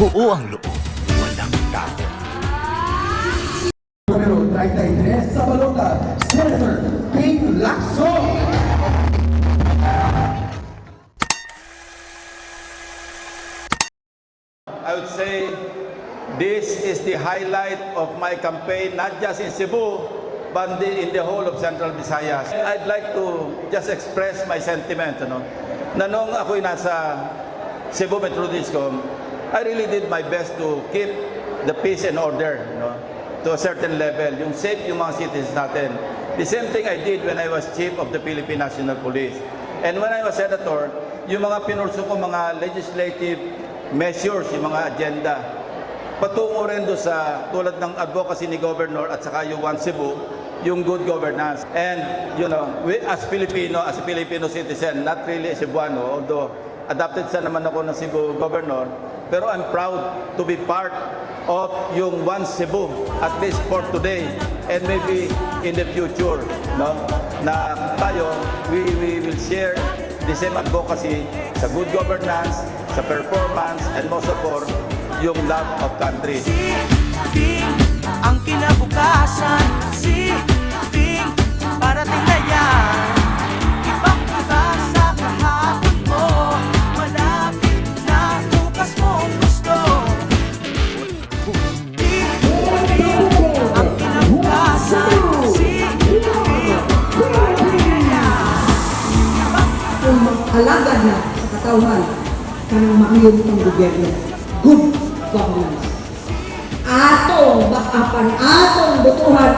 Buo ang loob, walang tao. Número 33 sa balota, Senator Ping Lacson. I would say this is the highlight of my campaign, not just in Cebu, but in the whole of Central Visayas. I'd like to just express my sentiment, ano, na nung ako'y nasa Cebu Metro Discom, I really did my best to keep the peace and order, you know, to a certain level, yung safe yung mga citizens natin. The same thing I did when I was chief of the Philippine National Police. And when I was senator, yung mga pinurso ko mga legislative measures, yung mga agenda, patungo rin doon sa tulad ng advocacy ni Governor at saka yung One Cebu, yung good governance. And, you know, we, as Filipino, as a Filipino citizen, not really a Cebuano, although adopted sa naman ako ng Cebu Governor, pero I'm proud to be part of yung One Cebu, at least for today, and maybe in the future, no? Na tayo, we, we will share the same advocacy sa good governance, sa performance, and most of all, yung love of country. Sing ang kinabukasan Sing kung mag-alaga na sa katawan kanang maayon itong gobyerno. Good governance. Atong bakapan, atong butuhan,